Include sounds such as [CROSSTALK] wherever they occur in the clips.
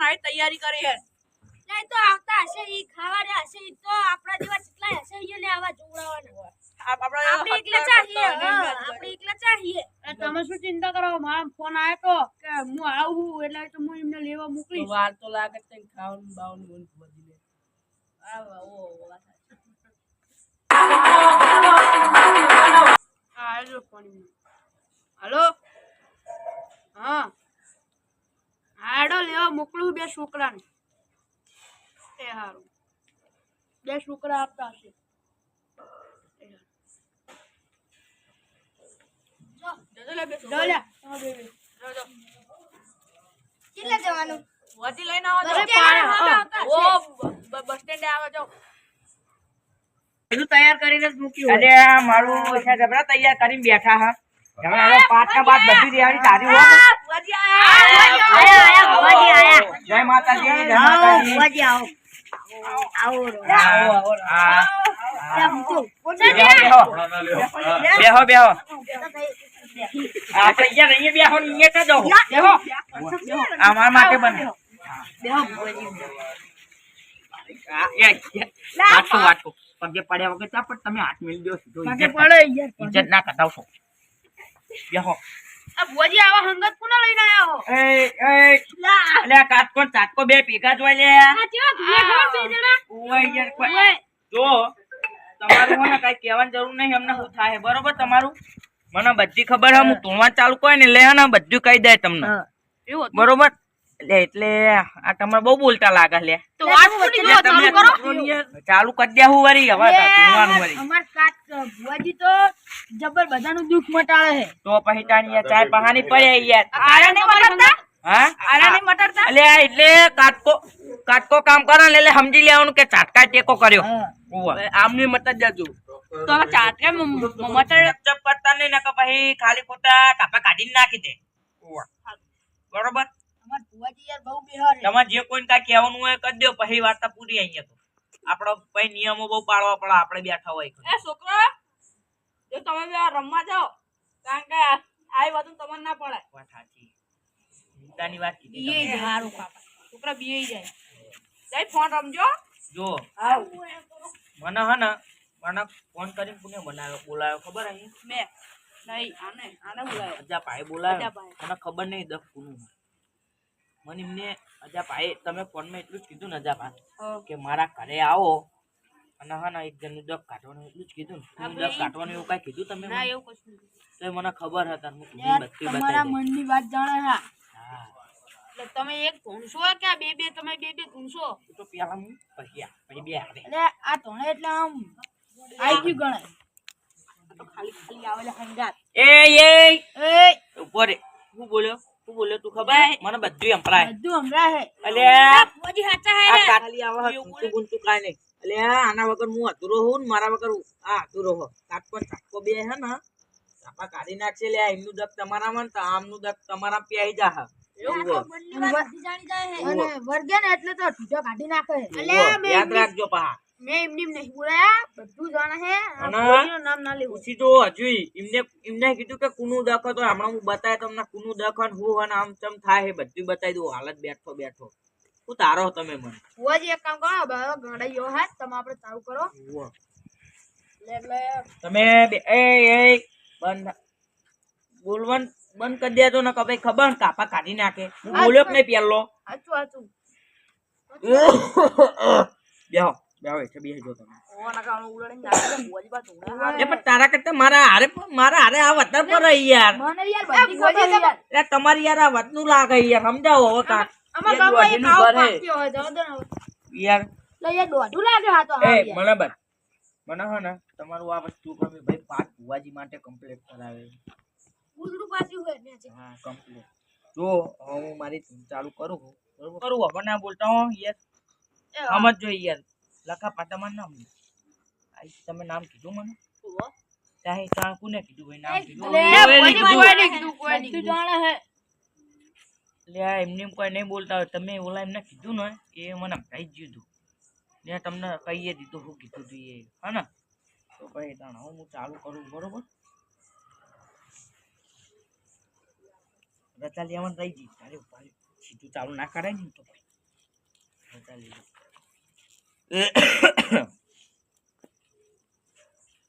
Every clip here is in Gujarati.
પણ તૈયારી કરી હે. લે તો આવતા હશે ઈ ખાવાડે હશે ઈ તો આપણા જેવા કેટલા હશે ઈ લે આવા જોવડાવવાના આપ- આપણે એકલા ચાહીએ આપણે એકલા ચાહીએ. તમે શું ચિંતા કરો? મારો ફોન આવ્યો તો કે હું આવું એટલે તો હું એમને લેવા મોકલીશ. વાર તો લાગે છે ખાવાનું બાવાનું બધું લે. આ ઓ વાત હા ફોન હલો? હા. હાડો લેવા મોકલું બે છોકરાને. એ સારું બે છોકરા આપતા હશે. કેટલા જવાનું? વધી લઈને આવો બસ સ્ટેન્ડે આવો જાઓ બધું તૈયાર કરીને જ મૂક્યું અરે આ મારું તૈયાર કરીને બેઠા હા. હવે પાટના બાદ બધી તારી. જય માતાજી જય માતાજી. આવો. આવો. બેહો, બેહો. બેહો બેહો આપણે અહીંયા રહીએ બેહો અહીંયા તો જાઓ. બેહો અમારા માટે બને. એ, વાટકો, વાટકો. પગે પડ્યા વગર ત્યાં પણ તમે હાથ મેળવી દો સીધો. પડે યાર ઇજ્જત ના કટાવશો બેહો. આ ભુવાજી આવા હંગત કોના લઈને આયા હો? એ એ. અલે કાટકો ચાટકો બે ભેગા જ લે. આ કેવા ભેગા બે જણા? ઓય યાર કોઈ જો તમારું મને કઈ કહેવાની જરૂર નહીં અમને શું થાય? બરોબર તમારું? મને બધી ખબર છે હું તોડવા ચાલુ કોઈ ને લે ને બધું કહી દે તમને. બરોબર? એટલે આ તમારે બહુ બોલતા લાગે લે. ચાલુ કરો. દે હું વરી હવે અમાર કાટ ભુવાજી તો જબર બધાનું દુઃખ મટાડે છે. તો પછી ચાય પહાની પડે યાર આરા ને મટરતા? હા? આરા ને મટરતા? એટલે આ એટલે કાટકો કાટકો કામ કરે ને એટલે સમજી લેવાનું કે ચાટકા ટેકો કર્યો. ઓવા. આમની મત જ જજો તો આ ચાટકે મ- મ- ચપ કરતા નહીં નકર પછી ખાલી ખોટા કાપા કાઢીને નાખી દે. બરોબર? તમારે જે કોઈને કાંઈ કહેવાનું હોય કરી દો પછી વાર્તા પૂરી અહીંયા તો આપણો પછી નિયમો બહુ પાળવા પડે આપણે બેઠા હોય. એ છોકરો! જો તમે બે રમવા જાઓ કારણ કે આવી બધું તમને ના પડે. વાત સાચી. ચિંતાની વાત કીધી એ. જાય હારું કાકા છોકરા બીએ જાય. જઈ ફોન રમજો. જો. મને હે ને મને ફોન કરીને કોને બનાવ્યો બોલાયો ખબર અહીં મેં. નહીં આને આને બોલાયો અજા ભાઈ બોલાવ્યો. મને ખબર નહીં દસ કોનું મને એમને અજા ભાઈ તમે ફોનમાં એટલું જ કીધું ને અજા ભાઈ કે મારા ઘરે આવો. અને હા ને એક જણનું દસ કાઢવાનું એટલું જ કીધું ને. દસ કાઢવાનું એવું કાંઈ કીધું તમે ના એવું કશું તો મને ખબર હતા હું કીધું બધી તમારા મનની વાત જાણે હા. હા. એટલે તમે એક ધૂણશો કે બે બે તમે બે બે ધૂણશો? તો પેલા હું પછી આ, પછી બે હારે. એટલે આ ધોણે એટલે આમ આઈ ગયું ગણાય. તો ખાલી ખાલી આવેલા હંગાત. એ એ એ ઊભો રે. બોલ્યો? તું બોલ્યો તું ખબર? મને બધું સંભળાય. બધું હે. આ. આવા કાંઈ નહીં. અલ્યા આના વગર હું અધૂરો હોઉં ને મારા વગર આ અધૂરો હો ને ચાટકો બે હે ને ચાપા કાઢી નાખશે લે એમનું દક તમારામાં ને તો આમનું દક તમારા પ્યાઈ જા હા એવું હો. બંને વાત બધી જાણી જાય હે. અને વર્ગે ને એટલે તો ઢીજો કાઢી નાખે. એવું હો. યાદ રાખજો પા મેં એમની નહીં બોલાયા. બધું જાણે હે. આ નામ ના લેવું. પૂછી તો હજુ એમને એમને કીધું કે કુનું દખ હમણાં હું બતાવે તમને કુનું દખ હું અને આમ ચમ થાય બધું બતાવી દઉં. હાલત બેઠો બેઠો. હું તારો તમે મને. ભુવાજી એક કામ કરો હવે ગણાઈ હાથ તમે આપણે તારું કરો. એટલે તમે એ એ બંધ. બોલવન બંધ કરી દેજો ને કે ભાઈ ખબર ને કાપા કાઢી નાખે. હું બોલ્યો કે નહીં પેલો હાચું હાચું. બેહો બેહો એટલે બેહજો તમે. ઓના કારણે ઉડાડીને નાખી દે ભુવાજી બા ધૂણા એ પણ તારા કરતા મારા હારે મારા હારે આ વતન પર રહી યાર. મને યાર બધી ખબર યાર. એટલે તમારી યાર આ વતનું લાગે યાર સમજાવો હવે કાંક. આમાં એ ગામમાં એક દોઢીનું આવો ઘર હે. પાક્યો હોય જવા દો ને હવે. યાર. એટલે દોઢું લાગે હા તો એ મને બસ મને હે ને. તમારું આ વસ્તુ ભાઈ માટે કમ્પ્લીટ કરાવે. ઉજળું પાછું હોય ને હા કમ્પ્લીટ જો હું મારી ચાલુ કરું બરોબર? કરું હવે ના બોલતા હો યાર. સમજજો યાર. લખા પાટામાં નામ તમે નામ કીધું મને? ચાહે ચાહ કોને કીધું ભાઈ નામ કીધું. કોઈ નહીં કીધું. કોઈ નહીં જાણે હે. આ એમને એમ કોઈ નહીં બોલતા હોય. તમે ઓલા એમને કીધું ને એ મને સમજાઈ જ દીધું. ને તમને કહીએ દીધું શું કીધું હતું એ. હા ને? તો કઈ તાણ હું ચાલુ કરું, બરોબર? રચા લેવાનું રહી જઈ તારે ઉપાડી સીધું ચાલુ ના કરાય ને તો ભાઈ. લીધી. [COUGHS]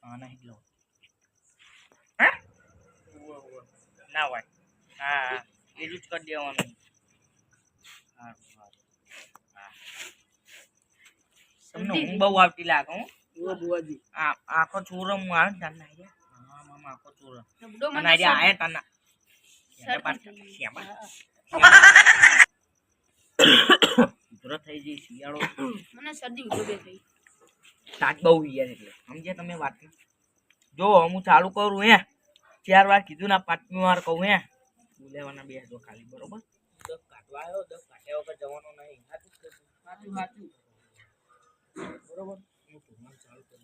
હા, નહીં લો ઉવ્વ. ના હોય. હા. એટલું જ કરી દેવાનું. હા. તમને બહુ આવતી લાગે હું. આ આખો ચોરમ હું આવે ને હા મામા આખો મને આઈડિયા આયા તને. એને પાછા શ્યામા. ઉધરો થઈ જઈ શિયાળો. મને શરદી થઈ. તાજ બહુ યાર એટલે. સમજ્યા તમે વાત જો હું ચાલુ કરું હે. ચાર વાર કીધું ના પાંચમી વાર કહું હે. લેવાના બે હજો ખાલી બરોબર? દસ કાઢવા આવ્યો દસ કાઢ્યા વગર જવાનો નહીં. સાચું સાચું સાચું બરોબર? હું ધોરણ ચાલુ કરું.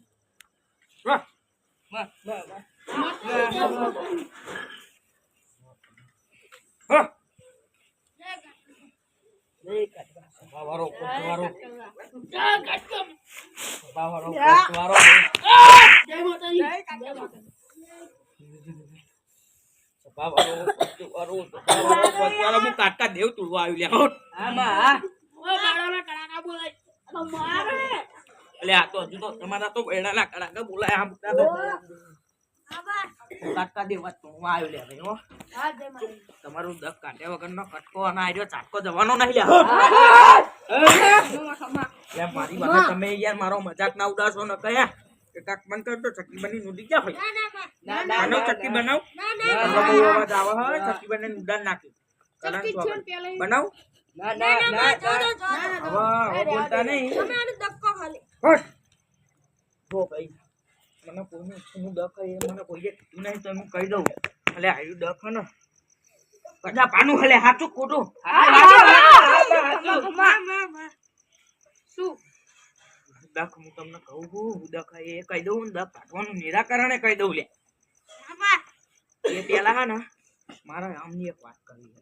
જય માતાજી. દેવ તુડવા આવ્યું લ્યા આ તો હજુ તો તમારા તો બેડાના કડાકા બોલાય આમ તો કાકા દેવા તુડવા લ્યા ભાઈ તમારું દસ કાઢ્યા વગરનો કટકો અને આર્યો ચાટકો જવાનો નહીં લ્યા મારી વાત તમે યાર મારો મજાક ના ઉડાસો ન કયા કાક મન કરતો ચક્કી બની નુડી જા હોય બનાવ ચક્કી બનાવ ના ના અવાજ આવે હોય ચક્કી બની નુડા નાખી કલાન તો. બનાવ હવે હવે બોલતા નહીં હટ. જો ભાઈ મને કોઈનું ઈચ્છાનું ડક એ મને કોઈએ કીધું નહીં તો હું કહી દઉં એટલે આયુ ડક હે ને કદા પાનું હલે હાચું ખોટું શું દખ હું તમને કહું છું હું દખ એ કહી દઉં ને દખ કાઢવાનું નિરાકરણ એ કહી દઉં લે. એ પેલા હા ને મારે આમની એક વાત કરવી છે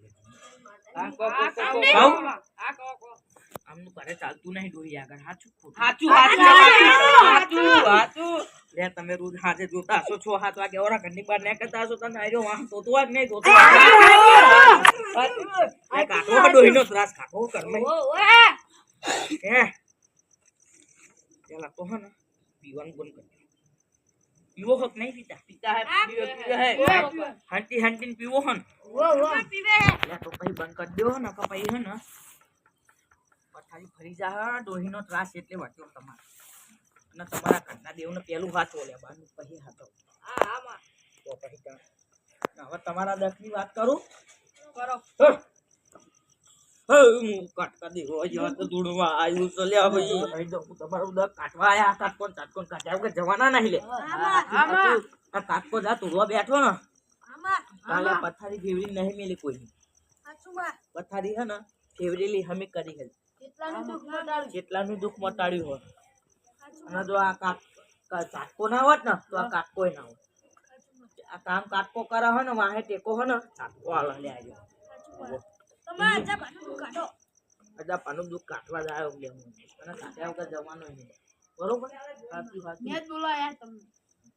આમનું ઘરે ચાલતું નહીં ડોહી આગળ. હાચું ખોટું? હાચું હાચું હાચું લે તમે રોજ હાજે જોતા હશો છો હાથ વાગે ઓરા ઘરની બહાર નીકળતા હશો તને આર્યો વાહ જોતો જ નહીં જોતો કાઢો ડોહીનો ત્રાસ કાઢો ઘરમાં. હે? પેલા તો હે ને પીવાનું બંધ કરી. પીવો હક નહીં પીતા. પીતા હે પીવો પીવો. હે. હંટી હંટીને પીવો હન લે તો પછી બંધ કરી દો ને કે પછી હે ને પથારી ફરી જા ડોહીનો ત્રાસ એટલે વાંચ્યો તમારે. અને તમારા ઘરના દેવને પેલું હાથ લે બારનું પછી હાથો. તો પછી હવે તમારા દસની વાત કરું? કરો. હે કાટકા દેવો તો આવ્યું ભાઈ. તમારું કાટવા આયા કાટકોન ચાટકોન કાટ્યા કે જવાના નહીં લે? આ કાટકો જા ધૂળવા બેઠો ને. કાલે પથારી ફેવરી નહીં મેલી કોઈ. પથારી હે ને ફેવરેલી હમી કરી હે. કેટલાનું દુઃખ મટાડું મટાડ્યું હોય. અને જો આ કાટ કા- કાટકો ના હોત ને તો આ કાટકો ના હોત. આ કામ કાટકો કરે હે ને વાહે ટેકો હે ને કાટકો આલે લે આવ્યો પાનું દુઃખ કાટવા જાય એટલે હું. અને કાટ્યા વગર જવાનો નહીં. બરોબર? સાચું સાચું. મેં બોલાયા તમને.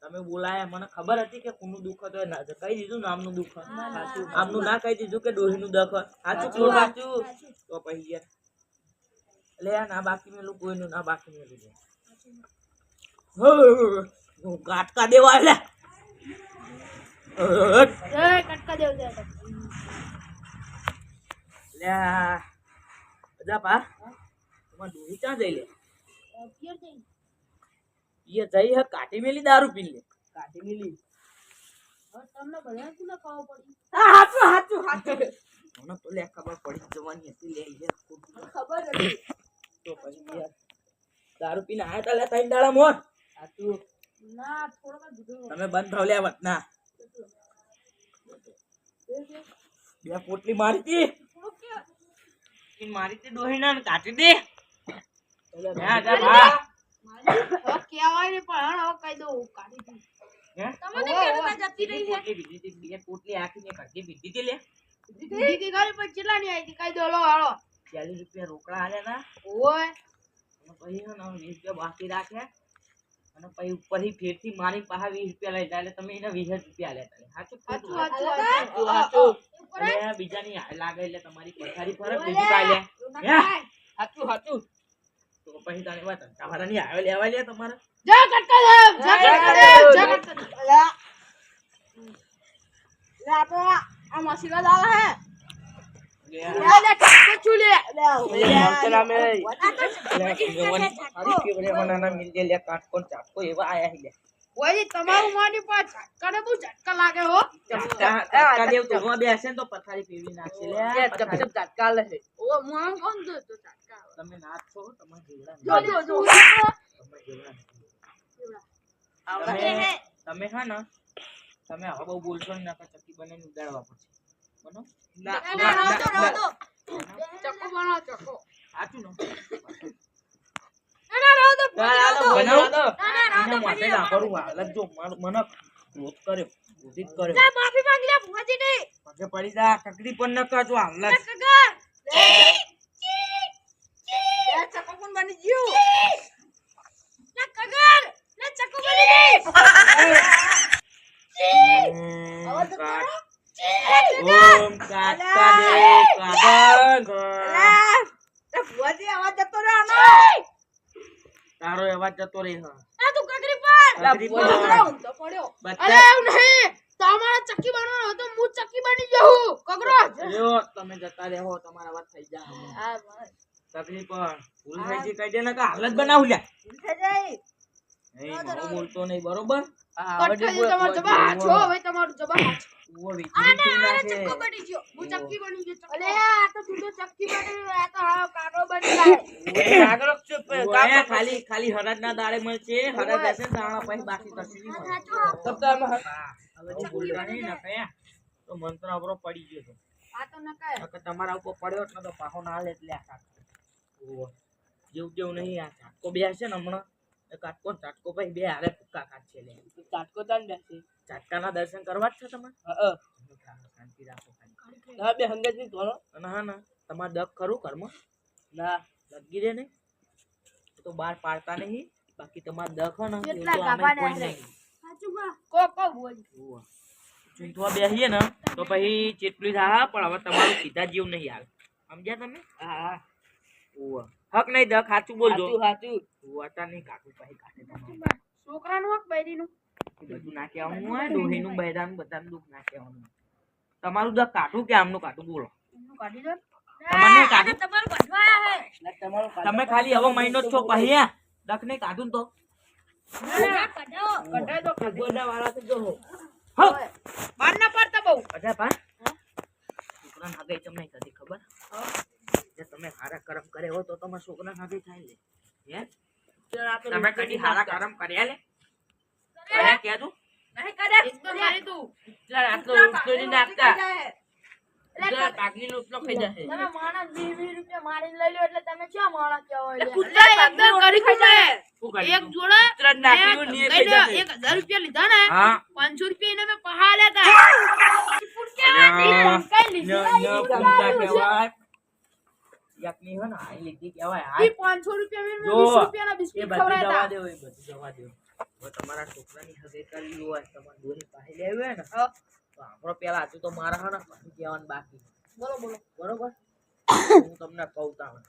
તમે બોલાયા મને ખબર હતી કે કોનું દુઃખ હતો. ના કહી દીધું ને આમનું દુઃખ આમનું ના કહી દીધું કે ડોહીનું દુઃખ સાચું ખોટું સાચું. તો પછી યાર એટલે આ ના બાકી મેલું કોઈનું ના બાકી મેલું છે. હું ગાટકા દેવા એટલે કટકા દેવ અજા પા તમારે ડોહી ક્યાં જઈ લે? એ જઈ હે કાટી મેલી દારૂ પી લે. કાટી મેલી. તમને બધા શું ખાવા પડી? હાચું હાચું હાચું. મને તો લે ખબર પડી જવાની હતી લે યાર ખબર હતી. તો પછી યાર દારૂ પીને આયા તા લે ત્રણ દાડા મોર? હાચું. ના થોડોક તમે બંધ થાવ લે વતના બે પોટલી મારી તી. ઈ મારી તે ડોહી ને કાટી દે જા જા ભા હવે ને પણ હવે કહી દઉં કાઢી બીજી તી બે આખીને બીજી તી લે. ની આવી દો હાલો રૂપિયા રોકડા ઓય. પછી હે ને રૂપિયા બાકી રાખ્યા અને પછી ઉપરથી ફેરથી મારી પાસે વીસ રૂપિયા લઈ એટલે તમે એને વીસ રૂપિયા લેતા સાચું સાચું સાચું સાચું બીજાની લાગે એટલે તમારી પથારી ફરક બીજી પાલ્યા હે સાચું સાચું તો પછી તારી વાત તમારા ની આવે લેવા લે તમારે જય કટકા જય જય. લે આ તો આ મસીલા હે એવા આયા ઓય તમારું માની પાછ કને બુ ઝટકા લાગે હો. ચાટકા દેવ તો રોવા બેસે તો પથારી પીવી નાખશે લે પથારી. ઝટકા લે. ઓ હું કોણ દો તો ઝટકા તમે નાચ છો તમારે જેવડા જો જો જો. તમે જેવડા નહીં. હે, તમે હા ને તમે હવે બહુ બોલશો ને નકર ચક્કી બનાવીને ઉડાડવા પડશે. બનો? ના, ના, દો. ચક્કો બનાવો ચક્કો. ને ના, પડી જા કકડી પણ ન કરજો હાલત. ચકો બની ગયું. લે, કગર. લે, ચક્કુ બની ગઈ. ઓમ કાકા દે કાગળ અલ્યા. એ ભુવાજી આવા જતો રહ્યો આનો તારો અવાજ જતો રહી હા. તું કકરી પર. ઊંધો પડ્યો. અરે નહીં. તમારે ચક્કી બનવાનો હતો હું ચક્કી બની જાઉં કગરો લ્યો તમે જતા રહો તમારા વાત થઈ જાય. તકલીફ પણ ભૂલ થઈ ગઈ કહી દે ને કે હાલત બનાવું લ્યા. ભૂલ થઈ જાય. નહીં બોલતો નહીં બરોબર? ખાલી ખાલી હરાજના દાડે મળશે હરાજ હશે પછી બાકી કશું નહીં ને તો મંત્ર આપણો પડી ગયો તો. તમારા ઉપર પડ્યો એટલે તો પાહો ના લે એટલે આ. જેવું તેવું નહીં આ કાકો બે હશે ને હમણાં? કાટકો ચાટકો ભાઈ બે હારે ફૂક્કા કાઢશે લે. ચાટકો તાન બેસે. ચાટકાના દર્શન કરવા જ છે તમારે હા શાંતિ રાખો ના બે હંગતની ધોરો ના ના તમારે દગ ખરું કર્મ ના. લગી રે નહીં તો બાર પાડતા નહીં. બાકી તમારે દગ હો ને કેટલા? નહીં. સાચું કો કો બોલ. ચૂંટવા બેસીએ ને તો પછી ચેટલી થાય પણ હવે તમારું સીધા જેવું નહીં આવે. સમજ્યા તમે? હા ઉવ્વ. હક નહીં દક સાચું બોલજો. સાચું સાચું વાતા નહીં કાકુ પછી કાઢે. છોકરાનું હક બૈરીનું. બધું નાખી આવવાનું હોય ડોહીનું બૈરાનું બધાનું દુઃખ નાખી આવવાનું તમારું દક કાઢું કે આમનું કાઢું? બોલો. કાઢી દો. તમે ખાલી હવે મહિનો જ છો આ દગ નહીં કાઢું તો. ખબર? જે તમે હારા કર્મ કરે હો તો તમારા છોકરા સાથે થાય લે. હે? તમે કદી હારા કર્મ કર્યા લે? કર્યા? કે તું? નહીં કરે. તો મારી તું. એટલે આટલો ઉતરી નાખતા એટલે એટલે પાંચસો રૂપિયા પહાડ્યા હતા. અલ્યા, કઈ લીધું? ન- ન પૂછતા કહેવાય. યાકની હે ને, આઈ લીધી કહેવાય. ઈ આઈ. રૂપિયા મેં જો, વીસ રૂપિયાના બિસ્કિટ બધું જવા ખવડાવ્યા દો, બધું જવા દો. હવે તમારા છોકરાની હગે કરવી હોય, તમારે દોરી પાસે લેવી ને, તો આપણો પેલા હજુ તો મારા હે ને પછી કહેવાનું બાકી બોલો બોલો બરોબર હું તમને કહું તાણ.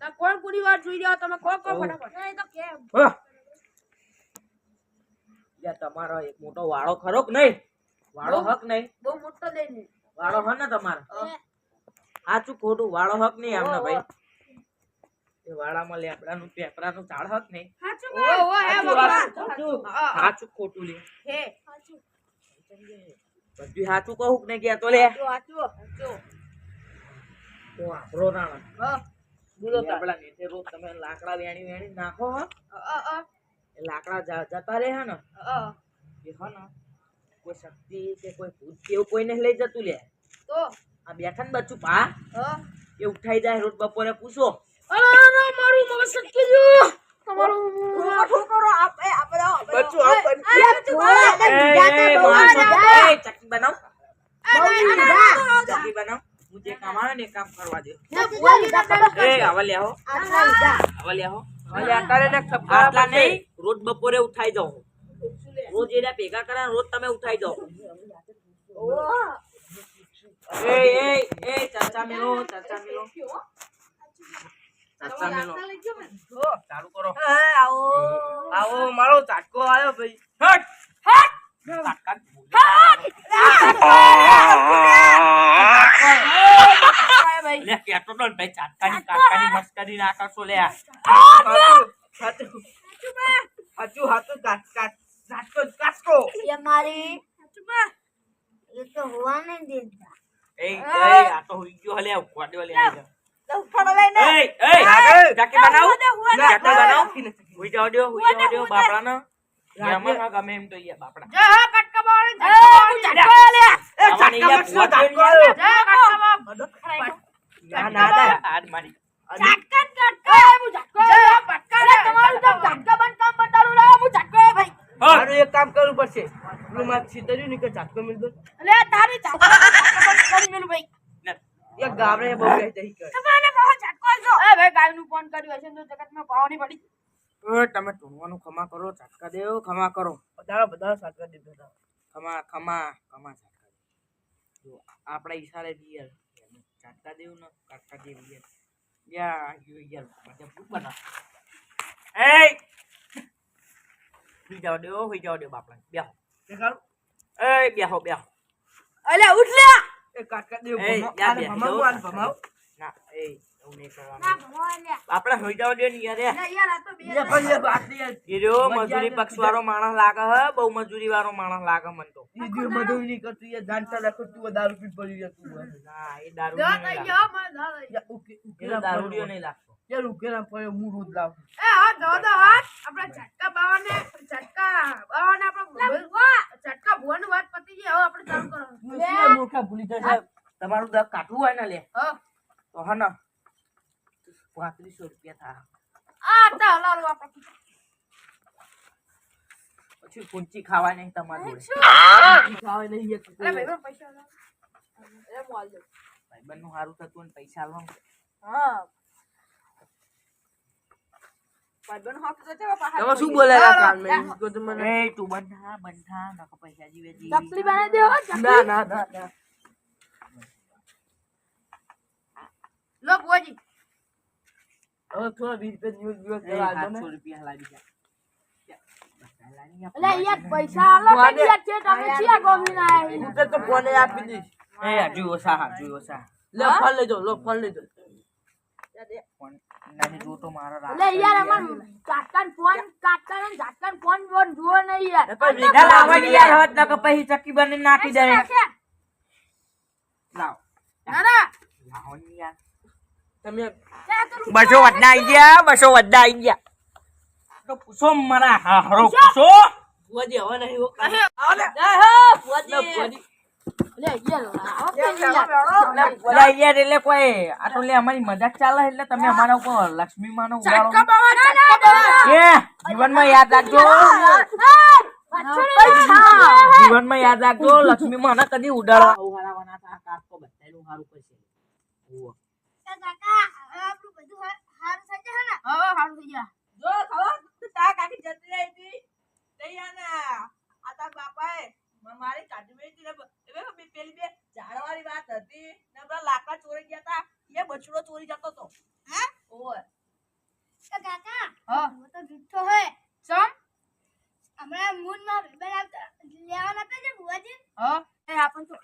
તો કોણ પૂરી વાત જોઈ રહ્યા તમે કોણ કોણ ફટાફટ નહીં તો કેમ? હા. તમારો એક મોટો વાળો ખરો કે નહીં વાળો હક નહીં બહુ મોટો લઈને વાળો હે ને તમારો એ, સાચું ખોટું વાળો હક નહીં આમના ભાઈ. એ વાળામાં લેપડાનું પેપરાનું ઝાડ હક નહીં. સાચું ખોટું. લે. હે. બધું સાચું કહું કે નહીં લે. તો આપણો રાણા. બોલો તાર. નેતે રોજ તમે લાકડા વેણી વેણી નાખો હો. અ અ એ લાકડા જતા રહે હે ને. એ હે ને. કોઈ શક્તિ કે કોઈ ભૂત કેવું કોઈને લઈ જતું લે. તો? આ બેઠા ને બચ્ચું પા. એ ઉઠાઈ જાય રોજ બપોરે પૂછો. અરે મારું મગજ સટકી ગયું. તમારું આપ બચ્ચું એ, બનાવ. ચક્કી બનાવ. હું જે કામ આવે ને એ કામ કરવા દે. એ આવા લે આવો. આટલા નહીં રોજ બપોરે ઉઠાઈ જાઓ. રોજ એના ભેગા કરે રોજ તમે ઉઠાઈ જાઓ. એ એ એ ચાચા મેલો ચાચા મેલો ચાચા મેલો ચાલુ કરો આવો આવો મારો ચાટકો આવ્યો ભાઈ હટ. એ મારી એ તો હોવા નહીં દેતા એય, આ તો હુઈ ગયો હલે, ઉખવાડ્યો હલે, આ ફળો લઈને એય, એય, જાકે બનાવ. જાકે બનાવ. હુઈ જાઓ દ્યો, હુઈ જાઓ દ્યો, બાપડાને. એમાં ના ગમે એમ તો ઈ બાપડા. જા હા કટકા એ, હું ઝાટકો ઈ ભૂવા ઝાટકો કટકા બાવ ના, ના, ના, આજ મારી. ઝાટકા જ હું ઝાટકો લ્યા. તમારું તો ઝાટકા બંધ કામ બતાડું લાવો, હું ઝાટકો ભાઈ. મારું એક કામ કરવું પડશે પેલું મારે છીતર્યું ને કે ચાટકો મિલ દો અલે, તારી ઝાટકો ઝાટકો કરી મેલું ભાઈ. યે ગામડે બહુ કહી દઈ કરે. તમારે બહુ ચાટકો આલજો. એ, ભાઈ, ગાયનું ફોન કર્યું હશે તો જગતમાં પાવાની પડી. ઓ તમે ટૂણવાનું ખમા કરો ચાટકા દેવ ખમા કરો બધા બધા ચાટકા દીધો બધા ખમા ખમા ખમા ચાટકા. જો આપણા ઈશારે દિયર ચાટકા દેવ ને કાટકા દેવ યાર યા યુ યાર બધા ભૂખ બના એય હુઈ જાવ દેવો હુઈ જાવ દેવો બાપડા બેહો દેખાડું? એય બેહો બેહો અલે, ઉઠ. એ કાકા દેવ ભમાવ. આને ભમાવું. ના હુઈ જાવ દે એ. લે એ. એ મજૂરી. પક્ષ વાળો માણસ લાગે હે બહુ મજૂરી વાળો માણસ લાગે મન તો મજૂરી નહીં કરતું, યાર જાણતા રાખો તું દારૂ પી પડી જતું ના એ દારૂ દારૂ નહીં કઈ યાર ઉકેલા પડ્યો, હું રોજ લાવું. એ હા દો દો હાથ આપણે ઝટકા બાવાને ઝટકા બાવાને આપણે ઝટકા ભુવન વાત પતી ગઈ હવે આપણે ચાલુ કરવાનું. લે મોખા ભૂલી જશે? તમારું દગ કાટવું હોય ને લે. હા. તો હા ને. પાંત્રીસો રૂપિયા થા. આ તા હલાલો આપણે પછી કુંચી ખાવા નહીં તમારી ખાવાય નહીં ભાઈ પૈસા લો એ સારું થતું ને પૈસા આલવા હા ભાઈબંધ હાથ તો છે બાપા તમે શું બોલ્યા હતા કાલમાં? ઈ તો મને. એ તું બંધા બંધા નકો પૈસા જીવે જી. ચકલી બનાવી દે હો ના ના ના ના. લો બુઆજી હવે થોડા વીસ રૂપિયા દિવસ દિવસ એ જવા ને. સાતસો રૂપિયા લાવી જા. એટલે યાર પૈસા આલો કે યાર છે તમે ચિયા ગોમી ના આયા હું તો ફોને આપી દઈશ. એ હજુ ઓછા હજુ ઓછા લે ફોન લેજો લો ફોન લેજો. પણ નથી જોતો મારો રાત એટલે યાર અમાર કાકાન ફોન કાકાન ઝાટકાન ફોન બોન જુઓ નહીં યાર. ના લાવવાની યાર. હોત નકો પછી ચક્કી બની નાખી દે લાવ. ના ના. લાવવાની યાર. તમે બસો વધના આઈ ગયા બસો વધના આઈ ગયા. તો પૂછો મારા હારો પૂછો. ભુવાજી હવે નહીં હો. જય હો, ભુવાજી. એટલે કોઈ આ અમારી મજાક ચાલે એટલે તમે અમારા ઉપર લક્ષ્મી માનો ઉડાડો એ જીવનમાં યાદ રાખજો જીવનમાં યાદ રાખજો લક્ષ્મી માને કદી ઉડાડો જો ખબર તું તારા કાકી જતી રહી હતી લઈ આ ને આ તારા બાપાએ મ- મારી કાઢી મેલી હતી ને બ- એ બે- બે- પેલી બે ઝાડવાળી વાત હતી ને પેલા લાકડા ચોરી ગયા તા એ બછડો ચોરી જતો તો હે ઓય તો કાકા હા હું તો જુઠ્ઠો હે સમ હમણાં મૂનમાં ભાઈબંધ આવતા લેવા નતા જે બુઆજી હા એ આપણને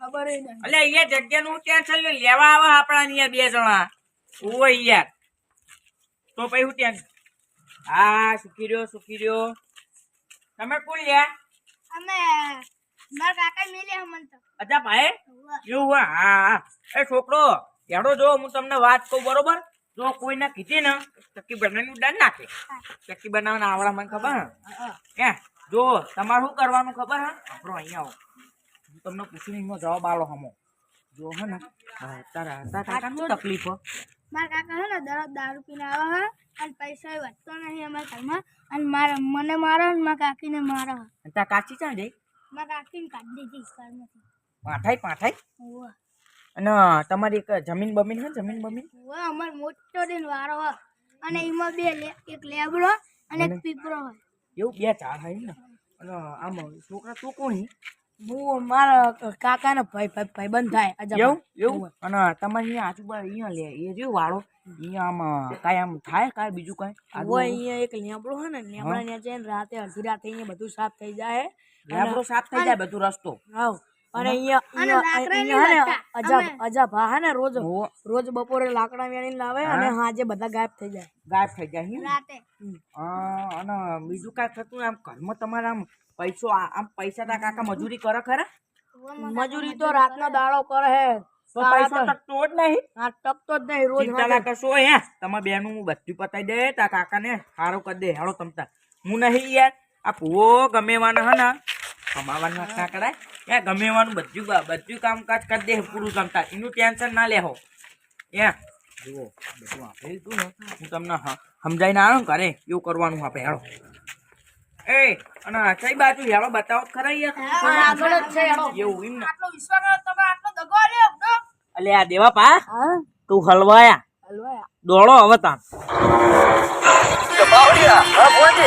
અલે અહીંયા જગ્યાનું ત્યાં ચાલ્યો લેવા આવે આપણા અહીંયા બે જણા. ઓય યાર. તો પછી હું ત્યાં હા સુખી રહ્યો સુખી રહ્યો. તમે કોણ લ્યા? અમે મારા કાકા મેલે અમન તો. અચ્છા ભાઈ? એવું હોય? હા હા. એ છોકરો હેડો જો હું તમને વાત કહું બરોબર? જો કોઈને કીધી ને ચક્કી બનાવીને ઉડાડ નાખે. ચક્કી બનાવવાના આવડા મને ખબર હે. જો તમારે શું કરવાનું ખબર હે? આપણો અહીંયા આવો. તમને પૂછીને એનો જવાબ આલો હમો. જો હે ને તારા તારા કાકા શું તકલીફ હો? મારા કાકા હે ને દરરોજ દારૂ પીને આવે હે અને પૈસા વધતો નહીં અમારા ઘરમાં અને મારા મને મારો અને મારા કાકીને મારો. તારા કાચી ચા જઈ મારા કાકીને કાઢી દીધી ઘરમાંથી. પાઠાઈ પાઠાઈ. અને તમારી એક જમીન બમીન હે જમીન બમીન? હોય અમાર મોટો દિન વારો હે. અને એમાં બે લે એક લેબડો અને એક પીપળો હોય એવું બે ચાર હોય ને? અને આમ છોકરા તું કોણ હી? હું મારા કાકાના ભાઈ ભાઈ ભાઈબંધ થાય એવું? એવું? અને તમારે અહીંયા આજુબાજુ અહીંયા લે એ જે વાળો અહીંયા આમ કાંઈ આમ થાય કાંઈ બીજું કાંઈ? હોય અહીંયા એક લેમડો હોય ને લેમડા ત્યાં જઈને રાતે અડધી રાતે અહીંયા બધું સાફ થઈ જાય લેમડો સાફ થઈ જાય બધું રસ્તો? હાવ. અને અહીંયા. અજબ અમે- અજબ હા ને રોજ રોજ બપોરે લાકડા વેણીને લાવે અને હાજે બધા ગાયબ થઈ જાય. ગાયબ થઈ જાય રાતે. અને બીજું કાંઈ થતું આમ ઘરમાં તમારે આમ પૈસો આમ પૈસા તા કાકા મજૂરી કરે ખરા? મજૂરી તો રાતનો દાડો કરે હે. તો પૈસો ટકતો જ નહીં? હા ટકતો જ નહીં રોજ ચિંતા ના કરશો હે. તમારા બેનું હું બધું પતાઈ દે તા કાકાને સારો કરી દે. હેડો તમતા હું નહીં યાર. આ ભૂવો ગમે એવાના હે કમાવાના કમાવાનું ના કરાય. એ ગમે એવાનું બધું બધું કામકાજ કરી દે પૂરું તમતા એનું ટેન્શન ના લેહો એ. જુઓ બધું આપેલ તું ને હું તમને સમજાવીને સમજાઈને આવ્યો ને ઘરે એવું કરવાનું આપણે હેડો એ અને કઈ બાજુ હેડો બતાવો ખરા યાર. આગળ જ છે હેડો એવું એમ ને. આટલો વિશ્વાસ તમે આટલો દગો આલ્યો અલે આ દેવા પા. તું હલવાયા. હલવાયા. દોડો હવે તાન બાવળિયા હા બોલજે